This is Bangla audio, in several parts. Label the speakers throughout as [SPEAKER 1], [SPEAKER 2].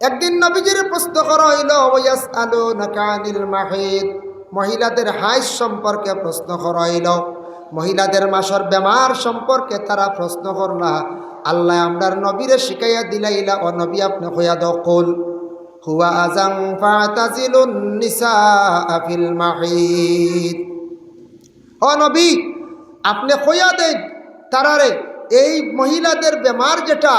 [SPEAKER 1] একদিন নবীজির প্রশ্ন করা হইল ওয়াস আলু নাকানিল মাহিদ মহিলাদের হাইস সম্পর্কে প্রশ্ন করা হইল। মহিলাদের মাসর বেমার সম্পর্কে তারা প্রশ্ন করলা, আল্লাহ আমরার নবীরে শিখাইয়া দিলাইলা, ও নবী আপনি হইয়া দকুল হুয়া আজাং ফাতাজিলুন নিসা ফিল মাহিদ ও নবী, আপনি কইয়া দেন, তারারে, এই মহিলাদের বেমার যেটা,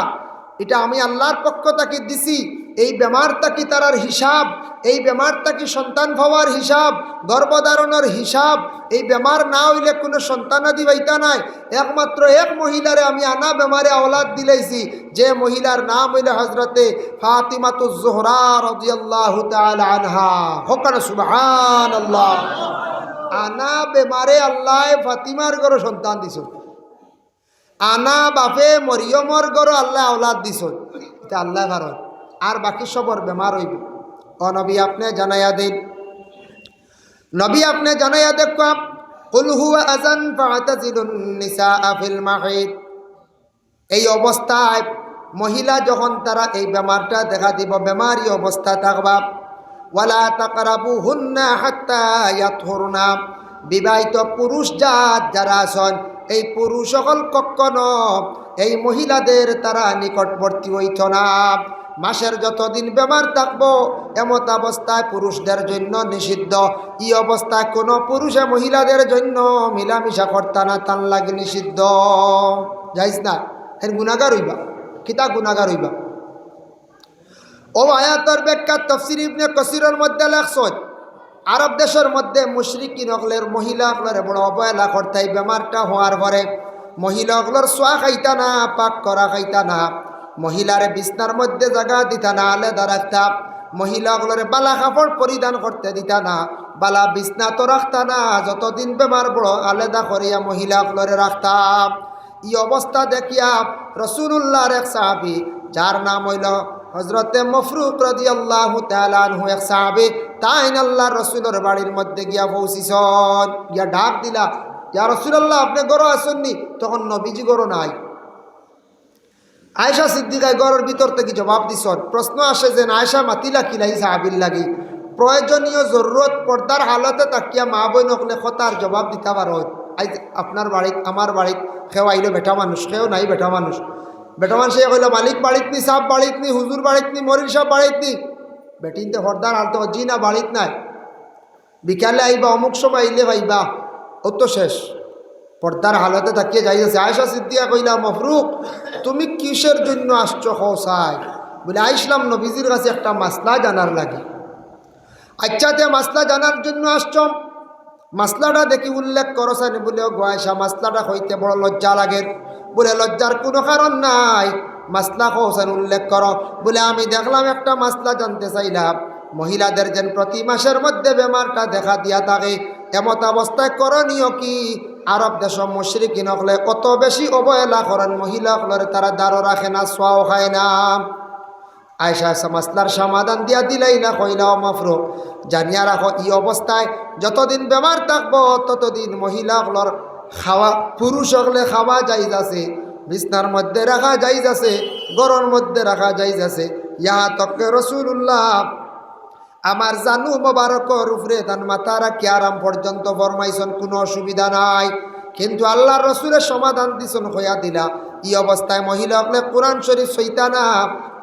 [SPEAKER 1] এটা আমি আল্লাহর পক্ষ তাকে দিছি এই বেমারটা কি তারার হিসাব? এই বেমারটা কি সন্তান হওয়ার হিসাব? গর্ভধারণের হিসাব? এই বেমার না হইলে কোনো সন্তানাদি হইতা নাই। একমাত্র এক মহিলারে আমি আনা বেমারে আওলাদ দিলাইছি। যে মহিলার নাম হইলে হজরতে ফাতিমাতুজ জোহরা রাদিয়াল্লাহু আনহা। সুবহানাল্লাহ। আনা বেমারে আল্লাহ ফাতিমার গড় সন্তান দিছ। আনা বাপে মরিয়মর গড় আল্লাহ আওলাদ দিছ। এটা আল্লাহ ভারত আর বাকি সবর বেমার হইব। ও নবী, আপনি জানাইয়া দিন। নবী, আপনি জানাইয়া দেখবা কুল হুয়া আজান এই অবস্থায় মহিলা যখন তারা এই বেমারটা দেখা দিব, বেমারি অবস্থা থাকবা। ওয়ালা তাকারাবু হুন্না হাত্তা বিবাহিত পুরুষ জাত যারা আছেন, এই পুরুষ সকল কখনো এই মহিলাদের তারা নিকটবর্তী হইত না। মাসের যতদিন বেমার থাকব, এমত অবস্থায় পুরুষদের জন্য নিষিদ্ধ। ই অবস্থায় কোনো পুরুষে মহিলাদের জন্য মিলামিশা কর্তা না তান লাগে নিষিদ্ধ। যাইস না এর গুণাগার হইবা, কিতা গুণাগার হইবা? ও আয়াতর ব্যাখ্যা তফসির ইবনে কসিরের মধ্যে লেখছত আরব দেশের মধ্যে মুশরিকি নকলের মহিলাগুলোর বড় অবহেলা করতে বেমারটা হওয়ার পরে মহিলাগুলোর সোয়া খাইতা না, পাক করা খাইতা না। মহিলার বিছনার মধ্যে জায়গা দিতা না আলাদা রাখতা মহিলাগুলোর বালা কাপড় পরিধান করতে দিতা না, বালা বিছনা তো রাখতা না, যতদিন বেমার বড় আলাদা করিয়া মহিলাগুলোরে রাখতাম ই অবস্থা দেখিয়া রসুল্লাহর এক সাহাবি যার নাম হইল হজরতে মফরুক রদি আল্লাহ তালু এক সাহাবি, তাইন আল্লাহ রসুলের বাড়ির মধ্যে গিয়া পৌঁছিছন। গিয়া ডাক দিলা, ইয়া রসুল্লাহ আপনি গরো আসননি? তখন নবীজি গরো নাই। আয়সা সিদ্দিকায় গড়ের ভিতর থেকে জবাব দিছ প্রশ্ন আসে যে আয়সা মাতিলা কিলাই সাহাবির লাগি? প্রয়োজনীয় জরুরত পর্দার হালতে তাকিয়া মা বই নকলে কথার জবাব দিতে পারো আজ আপনার বাড়িত, আমার বাড়িত সেও আইলো বেটা মানুষ, সেও নাই বেটা মানুষ। বেটা মানুষ কইল, মালিক বাড়িত নি, সাপ বাড়িত নি, হুজুর বাড়িত নি মরির সাপ বাড়িত নি। বেটিনতে হরদার হালতে জি না বাড়িত নাই। বিকালে আইবা, অমুক সময় আইলে পাইবা ও তো শেষ। পর্দার হালতে থাকিয়ে যাই আছে আয়সা সিদ্দিয়া কইলা, মফরুক, তুমি কিসের জন্য আসছো হসাই বলে, আইসলাম নবীজির কাছে একটা মাসলা জানার লাগে। আচ্ছা তে মাসলা জানার জন্য আসছ? মাসলাটা দেখি উল্লেখ করছেন। বলে গোয়াইসা মাসলাটা হইতে বড় লজ্জা লাগে। বলে, লজ্জার কোনো কারণ নাই। মাসলা হোসেন উল্লেখ করো। বলে, আমি দেখলাম একটা মাসলা জানতে চাইলাম। মহিলাদের যেন প্রতি মাসের মধ্যে বেমারটা দেখা দিয়া থাকে। এমত অবস্থায় করণীয় কি? আরব দেশ মুশরিকি নকলে কত বেশি অবহেলা করেন মহিলা হলরে তারা দাঁড়ো রাখে না, সোয়াও খায় না। আয়সা মাসলার সমাধান দিয়া দিলেই না কইলাও মাফরো। জানিয়া রাখো ই অবস্থায় যতদিন বেমার থাকব, ততদিন মহিলাগুলোর খাওয়া, পুরুষ হলে খাওয়া যাইজ আছে, বিছনার মধ্যে রাখা যাইজ আছে গরর মধ্যে রাখা যাইজ আছে। ইহা তকে রসুল্লাহ আমার জানু মোবারকর উপরে তান মাতারা কি আরাম পর্যন্ত ফরমাইছন, কোনো অসুবিধা নাই। কিন্তু আল্লাহ রসুলের সমাধান দিছন, হইয়া দিলা। ই অবস্থায় মহিলা হকলে কোরআন শরীফ সইতা না,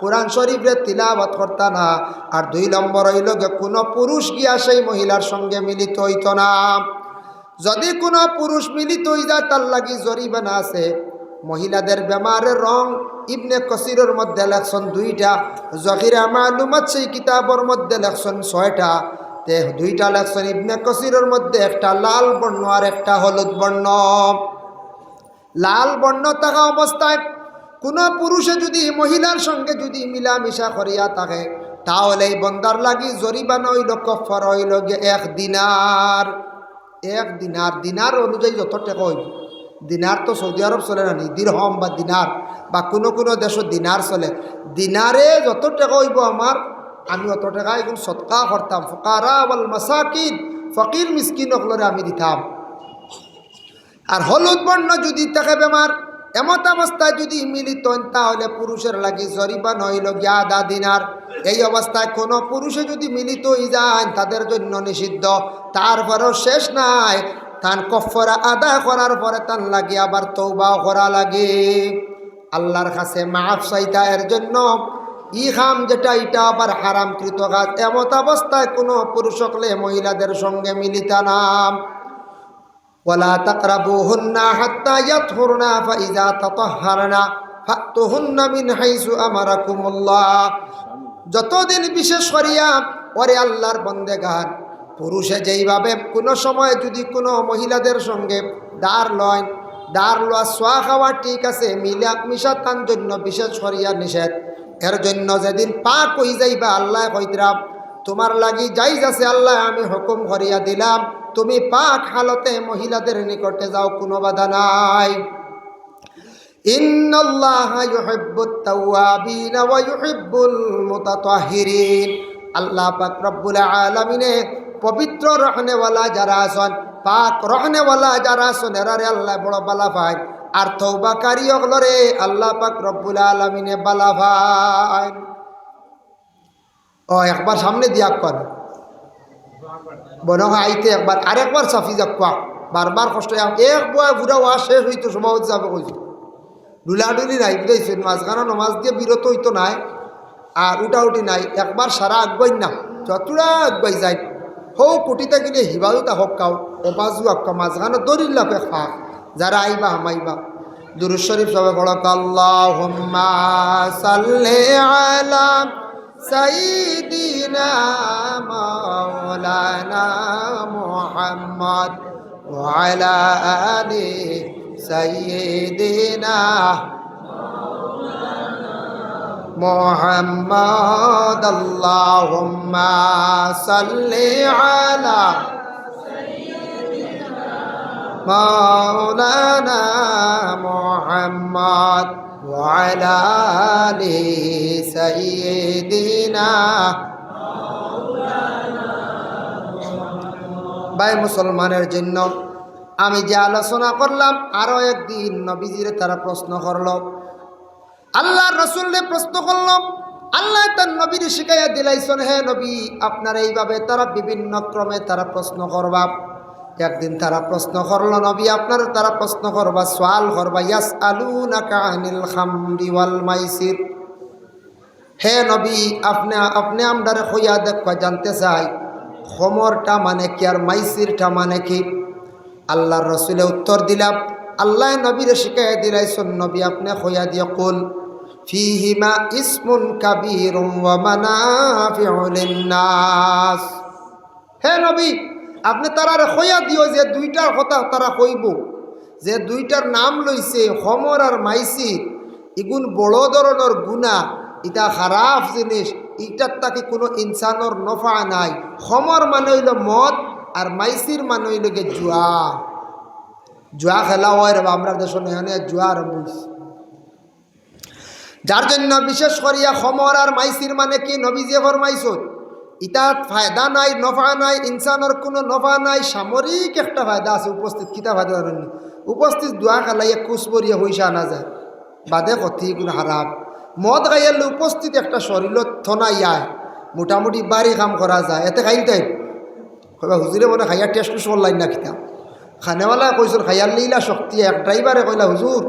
[SPEAKER 1] কোরআন শরীফরে তিলাবত করতা না। আর দুই নম্বর হইল কোনো পুরুষ গিয়া সেই মহিলার সঙ্গে মিলিত হইত না। যদি কোনো পুরুষ মিলিত হই যায়, তার লাগি জরিমানা আছে। মহিলাদের বেমারের রং ইবনে কসিরের মধ্যে লেখছেন দুইটা জহিরা মালুমাত সেই কিতাবর মধ্যে লেখছেন ছয়টা, তে দুইটা লেখছেন ইবনে কসিরের মধ্যে একটা লাল বর্ণ আর একটা হলুদ বর্ণ। লাল বর্ণ থাকা অবস্থায় কোনো পুরুষে যদি মহিলার সঙ্গে যদি মিলামিশা করিয়া থাকে, তাহলে এই বন্দার লাগি জরিমানা হইল, কফর হইল এক দিনার। এক দিনার দিনার অনুযায়ী যত টাকা হইব। দিনার তো সৌদি আরব চলে না দিরহম বা দিনার বা কোনো কোনো দেশত দিনার চলে। দিনারে যত টাকা হইব আমার আমি অত টাকা এখন সৎকা করতাম ফকারা বল মাসাকিন ফকির মিসকিন অকলরে আমি দিতাম আর হলুদ বর্ণ যদি থাকে বেমার এমত অবস্থায় যদি মিলিত তাহলে পুরুষের লাগি জরিবান হইল গিয়া আদা দিনার এই অবস্থায় কোনো পুরুষে যদি মিলিত হয়ে যায়, তাদের জন্য নিষিদ্ধ। তারপরেও শেষ নাই। তান কফরা আদায় করার পরে তান লাগে আবার তৌবাও করা লাগে আল্লাহর কাছে মাফ চাইতা এর জন্য ই খাম যেটা এটা আবার হারামকৃত কাজ এমত অবস্থায় কোনো পুরুষ হলে মহিলাদের সঙ্গে মিলিতা নাম ولا تقربوهن حتى يطهرن فإذا تطهرن فأتوهن من حيث أمركم الله যতদিন বিশেষ করিয়া ওরে আল্লাহর বন্দেগান পুরুষে যেইভাবে কোনো সময় যদি কোনো মহিলাদের সঙ্গে দাঁড় লয়, দাঁড় লওয়া, সোয়া খাওয়া ঠিক আছে, মিলা মিশা তার জন্য বিশেষ করিয়া নিষেধ। এর জন্য যেদিন পাক হই যাইবা আল্লাহ কইতরা তোমার লাগি যাই আছে আল্লাহ, আমি হুকুম করিয়া দিলাম, তুমি পাক হালতে মহিলাদের নিকটে যাও, কোনো বাধা নাই। আল্লাহ আলামিনে পবিত্র রহনেওয়ালা যারা আছেন, পাক রহনেওয়ালা যারা আছেন এরারে আল্লাহ বড় বালা পায় আর তৌবাকারী অগলরে আল্লাহ পাক রব্বুল আলামিনে বালা পায় ও, একবার সামনে দিয়া কর। বন আইতে একবার, আরেকবার সাফি যাক কোয়া বারবার কষ্ট এক বয় বুড়া ওয়া শেষ হইতো সমাজ যাবে কইছো। ডুলাডুলি নাই বুঝাইছেন মাঝখানে নমাজ দিয়ে বিরত হইতো নাই, আর উঠা উঠি নাই। একবার সারা আগুয়াই না, যতটা আগুয়াই যায় হৌ কুটিতে গেলে হিবাও তা হক কাও ওমাজু আক্কা মাঝখানে দরিল্লাকে খা যারা আইবা হামাইবা দুরু সবে বড় কাল্লাহুম্মা محمد اللهم صل على مولانا محمد وعلى آل سيدنا ভাই মুসলমানের জন্য আমি যে আলোচনা করলাম আরও একদিন নবীজিরে তারা প্রশ্ন করল আল্লাহ রসুল্লে প্রশ্ন করল, আল্লাহ তার নবীর শিখাইয়া দিলাইছেন, হে নবী, আপনার এইভাবে তারা বিভিন্ন ক্রমে তারা প্রশ্ন করবা। একদিন তারা প্রশ্ন করল, নবী, আপনার তারা প্রশ্ন করবা সোয়াল করবা ইয়াস আলু না হে নবী, আপনি আপনি আমদারে হইয়া দেখবা, জানতে চাই, খমরটা মানে কি আর মাইসিরটা মানে কি? আল্লাহর রসুলে উত্তর দিলাম আল্লাহ নবীরে শিখাই দিলাইছন, নবী, আপনি হইয়া দিয়ে কুল। ফিহিমা ইসমুন কাবির নাস হে নবী, আপনি তারার হইয়া দিও যে দুইটার কথা তারা কইব। যে দুইটার নাম লইছে হমর আর মাইসির ইগুন বড় ধরনের গুণা, ইটা খারাপ জিনিস, ইটার তাকে কোনো ইনসানোর নফা নাই। হমর মানে হইল মদ আর মাইসির মানে হইল জুয়া। জুয়া খেলা হয় রে আমরা দেশের এখানে জুয়া আরম্ভ হয়েছে যার জন্য বিশেষ করিয়া খমর আর মাইসির মানে কি নবীজে ফরমাইছত? ইতাত ফায়দা নাই, নফা নাই, ইনসানোর কোনো নফা নাই, সামরিক একটা ফায়দা আছে, উপস্থিত কিতা ফায়দা জানেন উপস্থিত দোয়া খালাইয়া কুচবরিয়া হইসা আনা যায়, বাদে কথি কোনো হারাম। মদ গাইয়ালে উপস্থিত একটা শরীরত থনা ইয়ায় মোটামুটি বাড়ি কাম করা যায়, এতে খাই তাই কবা হুজুরে মনে খাইয়া টেস্ট টুস করলাই না কিতা? খানেওয়ালা কইছিল খাইয়ার লিলা শক্তি এক ড্রাইভারে কইলা হুজুর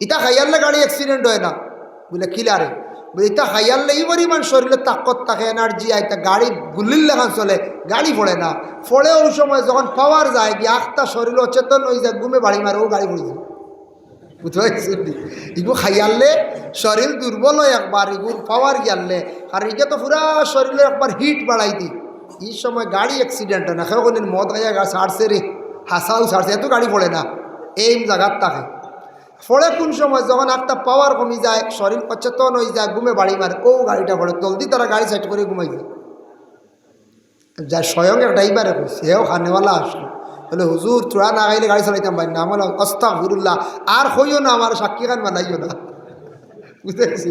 [SPEAKER 1] ইটা খাইয়ারলে গাড়ি অ্যাক্সিডেন্ট হয় না? বলে কিলারে বলে ইটা খাইয়ারলে এই পরিমাণ শরীরে তাকত থাকে এনার্জি আইতা গাড়ি গুলির লেখান চলে, গাড়ি পড়ে না। ফলে ওই সময় যখন পাওয়ার যায় গিয়ে আখটা শরীর অচেতন হয়ে যায় ঘুমে বাড়ি মারে ও গাড়ি পড়ে যায়। বুঝতে পারছেন ইগু খাইয়ারলে শরীর দুর্বল হয় একবার ইগুর পাওয়ার গিয়ারলে আর ইকে তো পুরা শরীরে একবার হিট বাড়াই দি এই সময় গাড়ি অ্যাক্সিডেন্ট হয় না কেউ কোনদিন মদ খাইয়া গা ছাড়ছে রে হাসাও ছাড়ছে এত গাড়ি পড়ে না এই জায়গার থাকে। ফলে কোন সময় যখন একটা পাওয়ার কমি যায়, শরীর অচেতন হয়ে যায়, ঘুমে বাড়ি মারে, ও গাড়িটা পড়ে, জলদি তারা গাড়ি সাইড করে ঘুমাই যায়। যা স্বয়ং এক ড্রাইভারে সেও খানেওয়ালা আসলো। বলে, হুজুর তোরা না গাইলে গাড়ি চালাইতাম পারি না আমার অস্তা হুরুল্লাহ আর হইও না আমার, সাক্ষী খান বানাইও না। বুঝতে পারছি?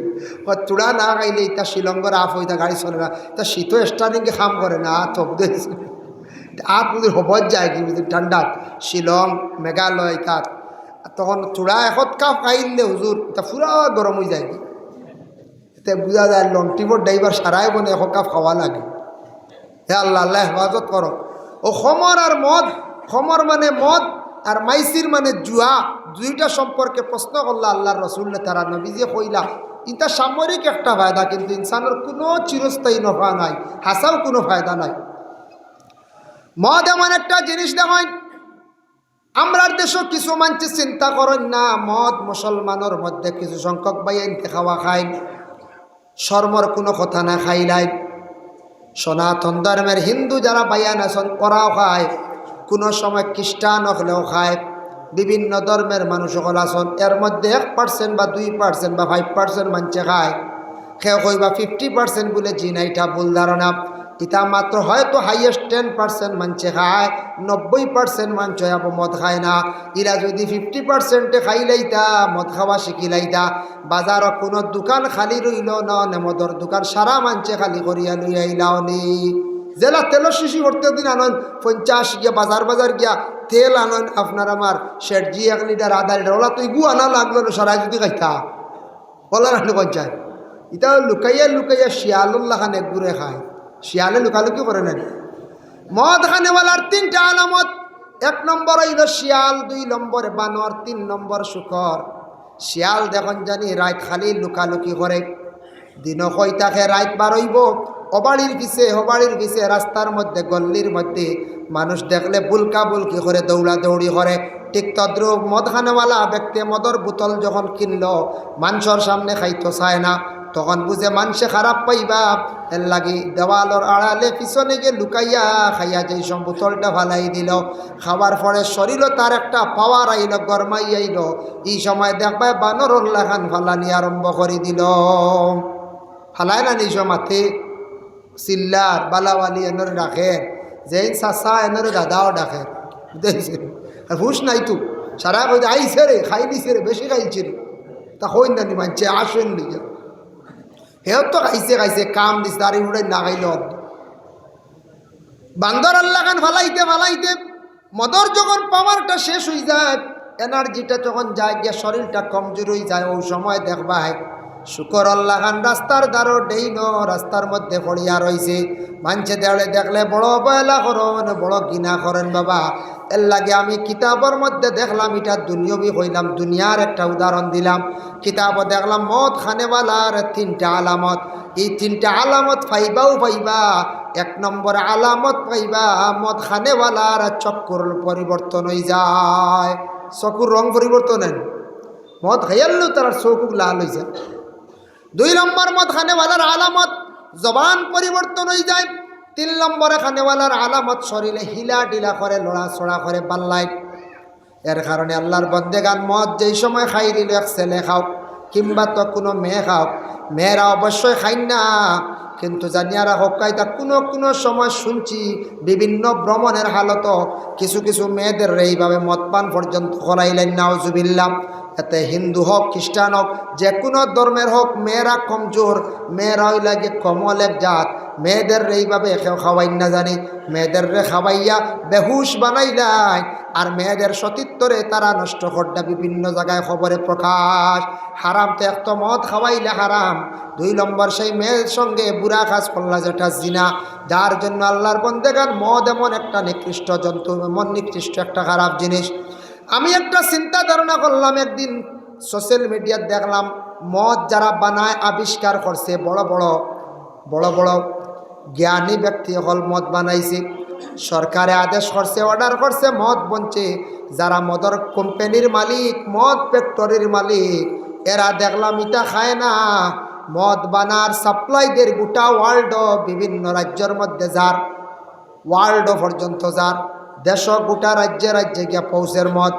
[SPEAKER 1] চূড়া না গাইলে ইতা শিলঙ্গর আফ হইতা গাড়ি চলে না তা শীত স্টার্টিংকে খাম করে না আত বুঝেছি আপ বুঝি হবত যায় কি ঠান্ডাত শিলং মেঘালয়, তাত, তখন চূড়া এখত কাপ খাইলে হুজুর তা পুরা গরম হয়ে যায় তে বুঝা যায় লংটিবোর ড্রাইভার সারাই বনে এক কাপ খাওয়া লাগে। হে আল্লাহ আল্লাহ হেফাজত করো ও খমর আর মদ খমর মানে মদ আর মাইসির মানে জুয়া দুইটা সম্পর্কে প্রশ্ন করলা আল্লাহর রসুল্লে তারা নবীজে কইলা ইটা সামরিক একটা ফায়দা কিন্তু ইনসানের কোনো চিরস্থায়ী নফা নাই হাসাও কোনো ফায়দা নাই। মদ এমন একটা জিনিস দেখায়, আমরার দেশও কিছু মানছে চিন্তা করেন না, মদ মুসলমানের মধ্যে কিছু সংখ্যক বাইনতে খাওয়া খায়, শর্মর কোনো কথা না খাইলাই সনাতন ধর্মের হিন্দু যারা বাইয়ান আছেন করাও খায়, কোনো সময় খ্রিস্টান হলেও খায়। বিভিন্ন ধর্মের মানুষ সকল আছেন, এর মধ্যে এক পার্সেন্ট বা দুই পার্সেন্ট বা ফাইভ পার্সেন্ট মানছে খায়। কেউ কইবা ফিফটি পার্সেন্ট বলে জিনা এটা ভুল ধারণা। ইটা মাত্র হয়তো হাইয়েস্ট টেন পার্সেন্ট মানছে খায়, নব্বই পার্সেন্ট মানছ আবো মদ খায় না। ইরা যদি ফিফটি পার্সেন্টে খাইলাইতা মদ খাওয়া শিখিলাইতা বাজারও কোনো দোকান খালি রইল ন মদর দোকান সারা মানছে খালি করিয়া লই আইলাও নি জেলা তেলের শিশি ভর্তি দিন আনন, পঞ্চাশ গিয়া বাজার বাজার গিয়া, তেল আনন আপনার আমার শেঠজি এক লিটার আধা লিটার ওলা তুই গু আনা লাগল না সারাই যদি খাইতা? বলা রাখলে পঞ্চায়েত এটা লুকাইয়া লুকাইয়া শিয়ালুল্লাহ খান ঘুরে খায়। শিয়ালে লুকালুকি করে নেন মদ খানেওয়ালার তিনটা আলামত। এক নম্বর হইল শিয়াল, দুই নম্বর বানর, তিন নম্বর শুকর। শিয়াল দেখুন জানি রাত খালি লুকালুকি করে। দিন কইতাকে রাত বারইব অবাড়ির পিছে অবাড়ির পিছে, রাস্তার মধ্যে গল্লির মধ্যে মানুষ দেখলে বুলকা বুলকি করে দৌড়া দৌড়ি করে। ঠিক তদ্রুপ মদ খানেওয়ালা ব্যক্তি মদর বোতল যখন কিনল মানুষের সামনে খাইতো চায় না। তখন বুঝে মানুষে খারাপ পাইবা এর লাগি দেওয়ালর আড়ালে পিছনে গিয়ে লুকাইয়া খাইয়া যে সব বোতলটা ফালাই দিল। খাওয়ার পরে শরীরও তার একটা পাওয়ার আইল, গরমাই আইল। এই সময় দেখবা বানরুল্লাহ খান ফালানি আরম্ভ করে দিল। ফালায় না নিজ মাথে চিল্লার বালাওয়ালি এনর ডাকে যেই চাচা এনর দাদাও ডাকে বুঝেছে আর হুশ নাই তো। সারা কই আইছে রে, খাই দিছে রে, বেশি খাইছে রে। তা হই না নি মানছে আসেন লিজা হেও তো খাইছে খাইছে, কাম দিছে দাঁড়ি উড়াই না খাইল বান্দর আল্লাহ খান ফালাইতে ফালাইতে, মদর যখন পাওয়ারটা শেষ হয়ে যায় এনার্জিটা যখন যায়, গিয়া শরীরটা কমজোর হয়ে যায় ওই সময় দেখবায় শুকর আল্লাহ খান, রাস্তার দ্বারো ডেইন, রাস্তার মধ্যে পড়িয়া রয়েছে মানছে দেওয়ালে দেখলে বড় অবহেলা করেন, বড় গিনা করেন বাবা। এর লাগে আমি কিতাবর মধ্যে দেখলাম এটা দুনিয়বি হইলাম দুনিয়ার একটা উদাহরণ দিলাম। কিতাব দেখলাম, মদ খানেওয়ালার তিনটা আলামত। এই তিনটা আলামত পাইবাও পাইবা এক নম্বর আলামত পাইবা মদ খানেওয়ালার চক্কর পরিবর্তন হয়ে যায়। চকুর রং পরিবর্তন হেন মদ খাইয়াল্লেও তার চকুক লাল হয়ে যায়। দুই নম্বর মদ খানেওয়ালার আলামত, জবান পরিবর্তন হয়ে যায়। তিন নম্বরে খানেওয়ালার আলামত শরীরে হিলা ডিলা করে, লড়া ছড়া করে, পাল্লায়। এর কারণে আল্লাহর বন্দেগান মদ যেই সময় খাই দিল, এক ছেলে খাও কিংবা তো কোনো মেয়ে খাও মেয়েরা অবশ্যই খাই না। কিন্তু জানিয়ারা হকাইতা কোনো কোনো সময় শুনছি বিভিন্ন ভ্রমণের হালত কিছু কিছু মেয়েদের এইভাবে মদ পান পর্যন্ত করাইলেন নাওজুবিল্লাম এতে হিন্দু হোক খ্রিস্টান হোক যে কোনো ধর্মের হোক মেয়েরা কমজোর, মেয়েরা ওই লাগে কমল এক জাত? মেয়েদের এইভাবে খাওয়াই না জানি। মেয়েদের রে খাওয়াইয়া বেহুশ বানাইলাই। আর মেয়েদের সতীত্বরে তারা নষ্ট করটা বিভিন্ন জায়গায় খবরে প্রকাশ। হারাম তো এক তো মদ খাওয়াইলে হারাম। দুই নম্বর সেই মেয়ের সঙ্গে বুড়া কাজ পল্লা জেঠা জিনা। যার জন্য আল্লাহর বন্দেগান মদ এমন একটা নিকৃষ্ট জন্তু, এমন নিকৃষ্ট একটা খারাপ জিনিস। আমি একটা চিন্তা ধারণা করলাম, একদিন সোশ্যাল মিডিয়াত দেখলাম, মদ যারা বানায়, আবিষ্কার করছে, বড় বড় বড় বড় জ্ঞানী ব্যক্তি হল মদ বানাইছে। সরকারে আদেশ করছে অর্ডার করছে, মদ বনছে। যারা মদর কোম্পানির মালিক, মদ ফ্যাক্টরির মালিক, এরা দেখলাম ইটা খায় না। মদ বানার সাপ্লাইদের গোটা ওয়ার্ল্ড বিভিন্ন রাজ্যের মধ্যে যার ওয়ার্ল্ড পর্যন্ত যার। দেশ গোটা রাজ্যে রাজ্যে গিয়া পৌঁছের মদ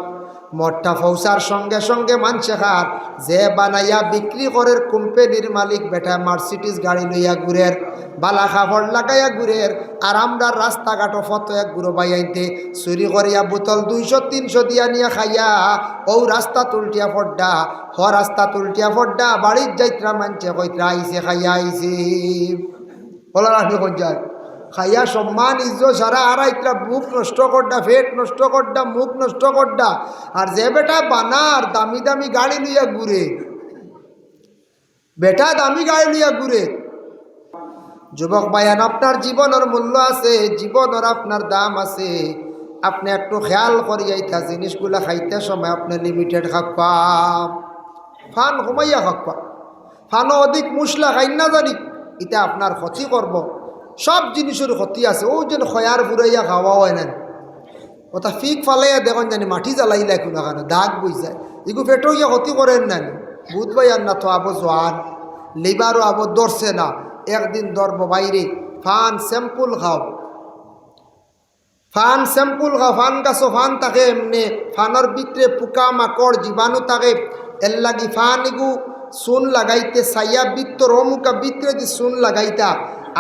[SPEAKER 1] মদটা ফৌসার সঙ্গে সঙ্গে মানছে খার যে বানাইয়া বিক্রি করের কোম্পানির মালিক বেটা মার্সিটিস গাড়ি লইয়া ঘুরের। বালা খাফড় লাগাইয়া ঘুরের। আর আমরা রাস্তাঘাটও ফত এক গুঁড়ো বাইয়াইতে চুরি করিয়া বোতল দুইশো, তিনশো দিয়া নিয়ে খাইয়া। ও রাস্তা তুলটিয়া ফড্ডা। হ রাস্তা তুলটিয়া ফড্ডা। বাড়ির যাইত্রা মানছে কইত্রা আইছে, খাইয়া আইছে। বলার রাখি কোন যায়? খাইয়া সম্মান ইজ্জ সারা আড়াইটা মুখ নষ্ট করডা, ফেট নষ্ট করডা, মুখ নষ্ট করডা, আর যে বেটা বানার দামি দামি গাড়ি লইয়া ঘুরে। বেটা দামি গাড়ি লিয়া ঘুরে। যুবক ভাইয়ান, আপনার জীবনের মূল্য আছে, জীবনের আপনার দাম আছে। আপনি একটু খেয়াল করিয়া ইতা জিনিসগুলা খাইতে সময় আপনি লিমিটেড খাকবা ফান কমাইয়া খাকবা ফানও অধিক মশলা খাই না জানি, এটা আপনার ক্ষতি করব। সব জিনিসের ক্ষতি আছে। ও যেন খয়ার ফুরাইয়া খাওয়া হয় না। ওটা ফিক ফালাইয়া দেখুন জানি মাটি জ্বালাইলে কোনো কারণে, দাগ বই যায়। এগু পেটও ইয়া ক্ষতি করেন না বুধ ভাই আর না তো আবো জোয়ান লিবারও আবো দরছে না। একদিন দরব বাইরে ফান স্যাম্পুল খাও। ফান স্যাম্পুল খাও, ফান গাছো ফান থাকে এমনি। ফানের ভিতরে পোকা মাকড় জীবাণু থাকে। এর লাগি ফান ইগু চুন লাগাইতে সাইয়া বিত্তর অমুকা বিত্রে দি চুন লাগাইতা।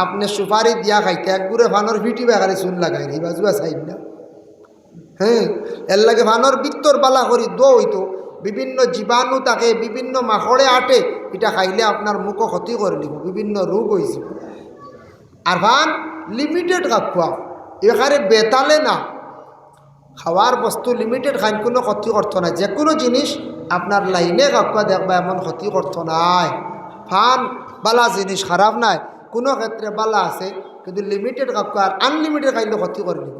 [SPEAKER 1] আপনি সুপারি দিয়া খাইতে একগুড়ে ফানের ভিটি বেগারে চুন লাগাই রে বাজুয়া সাইড না? হ্যাঁ এর লাগে ফানোর বিত্তর বালা করি দো হইতো। বিভিন্ন জীবাণু থাকে বিভিন্ন মাখড়ে আটে, এটা খাইলে আপনার মুখ ক্ষতি করে নিব বিভিন্ন রোগ হয়েছে আর ভান লিমিটেড খাওয়া এখানে বেতালে না। খাওয়ার বস্তু লিমিটেড খাইন, কোনো ক্ষতি করতো না। যে কোনো জিনিস আপনার লাইনে কাকুয়া দেখবা এমন ক্ষতি করতো নাই। ফান বালা জিনিস খারাপ নাই। কোনো ক্ষেত্রে বালা আছে কিন্তু লিমিটেড কাকুয়া আর আনলিমিটেড খাইলে ক্ষতি করে নিব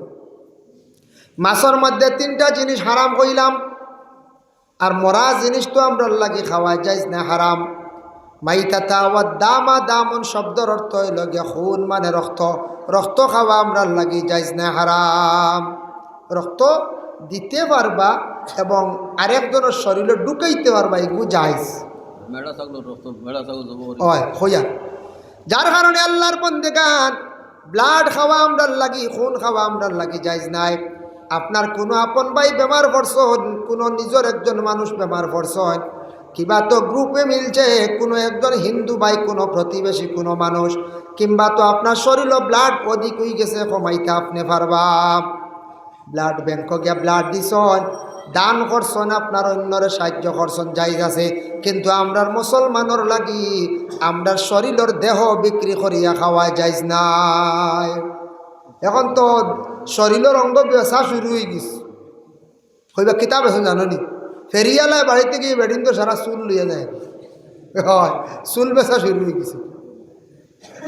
[SPEAKER 1] মাছের মধ্যে তিনটা জিনিস হারাম কইলাম আর মরা জিনিস তো আমরা লাগে খাওয়া যাইজ না হারাম। মাইতাতা ও দামা দামন শব্দর অর্থ হইল গিয়া খুন মানে রক্ত। রক্ত খাওয়া আমরা লাগি যাইজ না হারাম। রক্ত দিতে পারবা এবং আরেকজনের শরীরে ঢুকাইতে পারবা এগু যাইজ। হয় হইয়া। যার কারণে আল্লাহর বন্দে গান ব্লাড খাওয়া আমরা লাগি, খুন খাওয়া আমরা লাগি যাইজ নাই। আপনার কোনো আপন ভাই বেমার পড়ছন কোনো নিজের একজন মানুষ বেমার পড়ছন কিবা তো গ্রুপে মিলছে, কোনো একজন হিন্দু ভাই, কোনো প্রতিবেশী, কোনো মানুষ, কিংবা তো আপনার শরীরও ব্লাড অধিক হয়ে গেছে, কমাইতে আপনি পারবা। ব্লাড ব্যাংক গিয়া ব্লাড দিছন। দান করছন, আপনার অন্যরে সাহায্য করছন যাই আছে। কিন্তু আমরার মুসলমানের লাগি, আমরার শরীরের দেহ বিক্রি করিয়া খাওয়া যাইজ নাই। এখন তো শরীরের অঙ্গ বেচা শুরু হয়ে গেছে। কইবা কিতাব আছে জানো নি ফেরিয়ালায় বাড়িতে গিয়ে বেডিন তো সারা চুল লইয়া যায়। হয়, চুল বেচা শুরু হয়ে গেছে।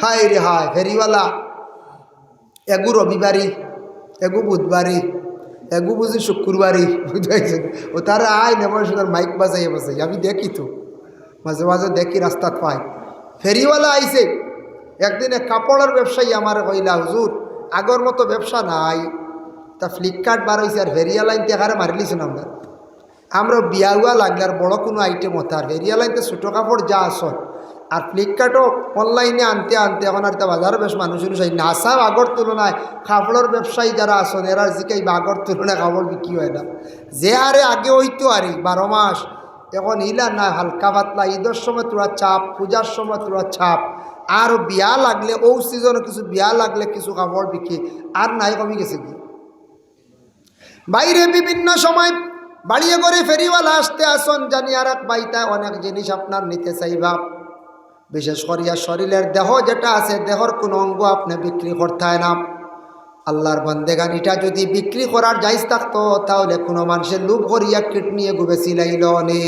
[SPEAKER 1] হাই রে হায়, ফেরিওয়ালা, এগু রবিবারই এগু বুধবারই এগু বুঝি শুক্রবারই বুঝতে ও তারা আয় নেমন সুন্দর মাইক বাজাইয়ে বাজাই আমি দেখি তো, মাঝে মাঝে দেখি রাস্তাত পাই ফেরিওয়ালা আইছে, একদিনে কাপড়ের ব্যবসায়ী আমার কইলা, হুজুর, আগর মতো ব্যবসা নাই। তা ফ্লিপকার্ট বার হয়েছে আর ভেরিয়ালাইন তেহারে মারিলিছেন আমরা আমরা বিয়াউয়া লাগলে আর বড় কোনো আইটেম আর ভেরিয়ালাইনতে ছোটো কাপড় যা আসন আর ফ্লিপকার্টও অনলাইনে আনতে আনতে এখন আর তা বাজারে বেশ মানুষ চাই নাসাও আগর তুলনায় কাপড়ের ব্যবসায়ী যারা আসন এরা জিকাই আগর তুলনায় কাপড় বিক্রি হয় না। যে আরে আগে হইতো আরে বারো মাস, এখন ইলা না হালকা পাতলা। ঈদের সময় তোরা চাপ, পূজার সময় তোরা চাপ। আর বিয়া লাগলে ও সিজনে কিছু বিয়া লাগলে কিছু কাপড় বিক্রি। আর নাই কমে গেছে কি? বাইরে বিভিন্ন সময় বাড়িয়ে করে ফেরিওয়ালা আসতে আসন, জানি আর এক বাইতা অনেক জিনিস আপনার নিতে চাইবা বিশেষ করিয়া শরীরের দেহ যেটা আছে, দেহর কোনো অঙ্গ আপনি বিক্রি করতে হয় না। আল্লাহর বন্দেগান, এটা যদি বিক্রি করার যাইজ থাকতো, তাহলে কোনো মানুষের লুভ করিয়া কিডনি এগু বেশি লাইল নে।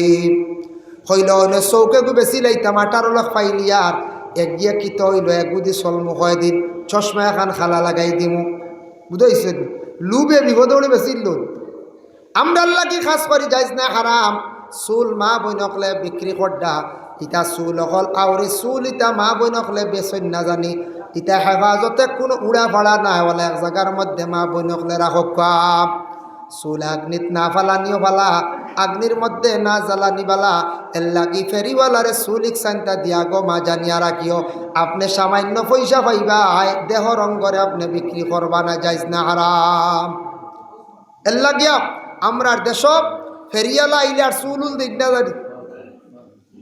[SPEAKER 1] হইল নে, চৌকে গু বেশি লাইতাম আটার লোক পাইলিয়ার একগিয়া কিত হইল এগুদি চলমু কয় দিন, চশমা এখান খালা লাগাই দিমু। বুঝাইছেন? লুবে বিপদৌড়ে বেশি লোন আমরা লাগি খাস করি যাইজ না হারাম। চুল মা বইনকলে বিক্রি করডা ইটা চুল অকল আউরি চুল ইতা মা বইনকলে বেচন না জানি ইটা হেফাজতে কোনো উড়া ফাড়া নাই হলে এক জায়গার মধ্যে মা বইনকলে রাখক কাম চুল আগ্নিত না ফালানিও ফালা আগ্নির মধ্যে না জ্বালানি বালা। এর লাগি ফেরিওয়ালারে চুলিক চান্তা দিয়া গো মা জানিয়া রাখিও আপনি সামান্য পয়সা পাইবা দেহ রঙ্গরে আপনি বিক্রি করবা না যাইজ না হারাম এর লাগিয়া আমরার দেশ ফেরিয়ালা আইলে আর চুলুল দিক না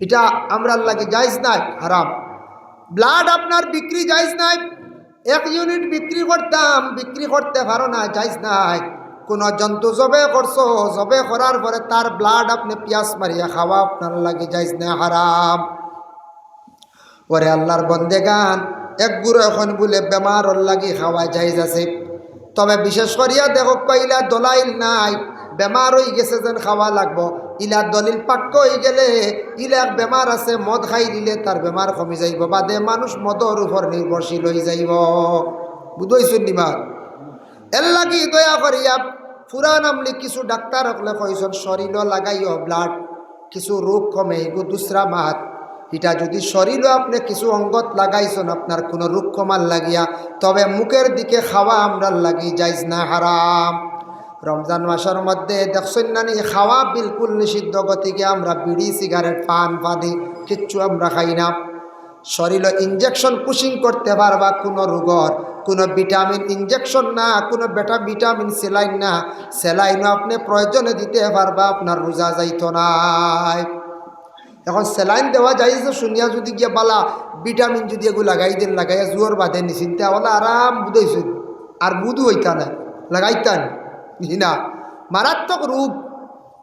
[SPEAKER 1] এটা আমরার লাগে যাইজ নাই, হারাম। ব্লাড আপনার বিক্রি যাইজ নাই, এক ইউনিট বিক্রি করতাম, বিক্রি করতে পারো না যাইজ নাই। কোন জন্তু জবে করছ, জবে করার পরে তার ব্লাড আপনি পিয়াস মারিয়া খাওয়া আপনার লাগে যাইজ না হারাম। ওরে আল্লাহর বন্দে গান এক গুরু এখন বলে বেমার লাগি খাওয়া যাইজ আছে। তবে বিশেষ করিয়া দেখো কইলা দলাইল নাই। বেমার হয়ে গেছে যেন খাওয়া লাগবো। ইলা দলিল পাক্য হয়ে গেলে ইলা বেমার আছে, মদ খাই দিলে তার বেমার কমে যাইব। বাদে মানুষ মদর উপর নির্ভরশীল হয়ে যাইব। বুঝইছুন নিমার এর লাগি দয়া করিয়া ফুরান আমলি কিছু ডাক্তার হকলে কইসন শরীর লাগাইও ব্লাড কিছু রোগ কমে এগো দুসরা মাত। এটা যদি শরীরও আপনি কিছু অঙ্গত লাগাইছেন আপনার কোনো রোগ কমার লাগিয়া। তবে মুখের দিকে খাওয়া আমরা লাগি যাইজ না হারাম রমজান মাসের মধ্যে দেখছেন না খাওয়া বিলকুল নিষিদ্ধ গতিকে আমরা বিড়ি, সিগারেট, পান পানি কিচ্ছু আমরা খাই না। শরীরে ইঞ্জেকশন পুশিং করতে পারবা, কোনো রোগর, কোনো ভিটামিন ইঞ্জেকশন না, কোনো বেটা ভিটামিন সেলাইন না। সেলাইনও আপনি প্রয়োজনে দিতে পারবা, আপনার রোজা যাইত নাই। এখন সেলাইন দেওয়া যায় যে শুনিয়া যদি গিয়ে বালা ভিটামিন যদি এগুলো লাগাই দেন, লাগাইয়া জুয়োর বাদে নিচিন্তা বলে আরাম বুঝাইছে আর বুধু হইতা না লাগাইতান। না মারাত্মক রোগ।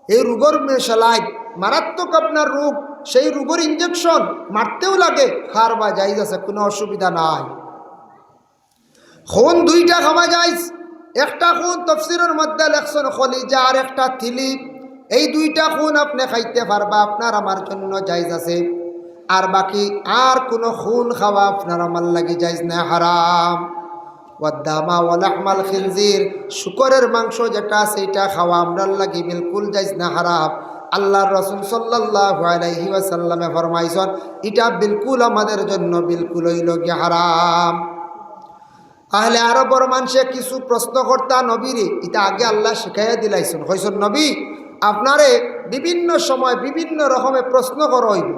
[SPEAKER 1] এই রোগর সেলাইন মারাত্মক আপনার রোগ, সেই রোগের ইঞ্জেকশন মারতেও লাগে, খার বা যাইজ আছে, কোনো অসুবিধা নাই। খুন দুইটা খাওয়া যাইজ একটা খুন তফসিরের মধ্যে লেখছেন খলিজা আর একটা থিলি। এই দুইটা খুন আপনি খাইতে পারবা, আপনার আমার জন্য যাইজ আছে। আর বাকি আর কোনো খুন খাওয়া আপনার আমার লাগে যাইজ না, হারাম। ওয়াদ্দামা ওয়ালাহমাল খিলজির শুকরের মাংস যেটা সেইটা খাওয়া আমরার লাগি বিলকুল যাইজ না হারাম। আল্লাহর রসুল সাল্লাহ আলাইহি ওয়াসাল্লামে ফরমাইছন, এটা বিলকুল আমাদের জন্য বিলকুল হইল গিয়ে হারাম। তাহলে আরও বড় মানুষে কিছু প্রশ্ন কর্তা নবীরে, এটা আগে আল্লাহ শিখাইয়া দিলাইছেন। হয়েছেন নবী, আপনারে বিভিন্ন সময় বিভিন্ন রকমের প্রশ্ন করা হইব